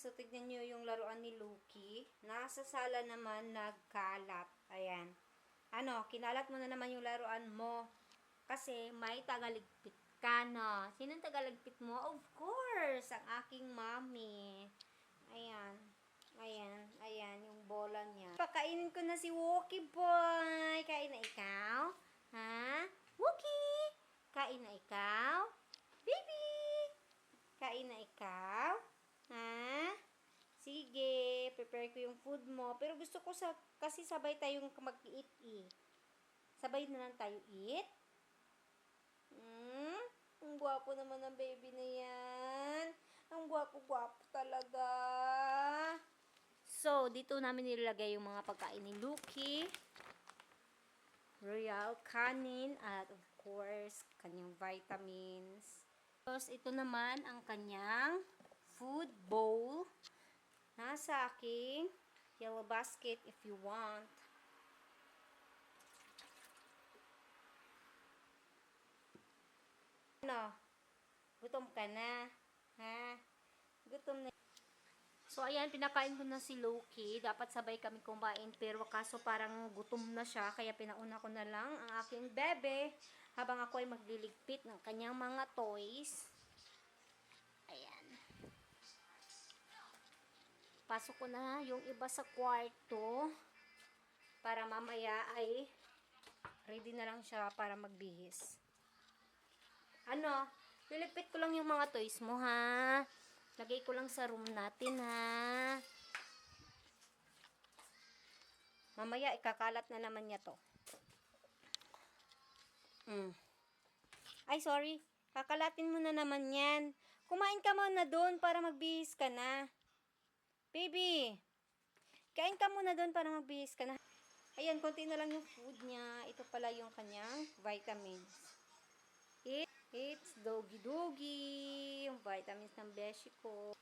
So, tignan nyo yung laruan ni Lucky. Nasa sala naman, nagkalat. Ayan. Ano, kinalat mo na naman yung laruan mo. Kasi may tagaligpit ka na. Sinong tagaligpit mo? Of course, ang aking mommy. Ayan. Ayan, ayan, yung bola niya. Pakainin ko na si Wookie boy. Kain na ikaw? Ha? Wookie! Kain na ikaw? Baby! Kain na ikaw? Ha? Ko yung food mo. Pero gusto ko sa, kasi sabay tayong mag-eat eh. Sabay na lang tayo eat. Hmm? Ang gwapo naman ng baby na yan. Ang gwapo-gwapo talaga. So, dito namin nilalagay yung mga pagkain ni Lucky. Royal Canin at of course, kanyang vitamins. Tapos, ito naman ang kanyang food bowl. Nasa aking yellow basket if you want. Ano? Gutom ka na? Ha? Gutom na. So, ayan, pinakain ko na si Loki. Dapat sabay kami kumain. Pero kaso parang gutom na siya. Kaya pinauna ko na lang ang aking bebe. Habang ako ay magliligpit ng kanyang mga toys. Pasok ko na yung iba sa kwarto. Para mamaya ay ready na lang siya para magbihis. Ano? Liligpit ko lang yung mga toys mo, ha? Lagay ko lang sa room natin, ha? Mamaya, ikakalat na naman niya to. Mm. Ay, sorry. Kakalatin mo na naman yan. Kumain ka muna doon para magbihis ka na. Baby, kain ka muna doon para magbihis ka na. Ayan, konti na lang yung food niya. Ito pala yung kanyang vitamins. It, it's doggy doggy. Yung vitamins ng beshi ko.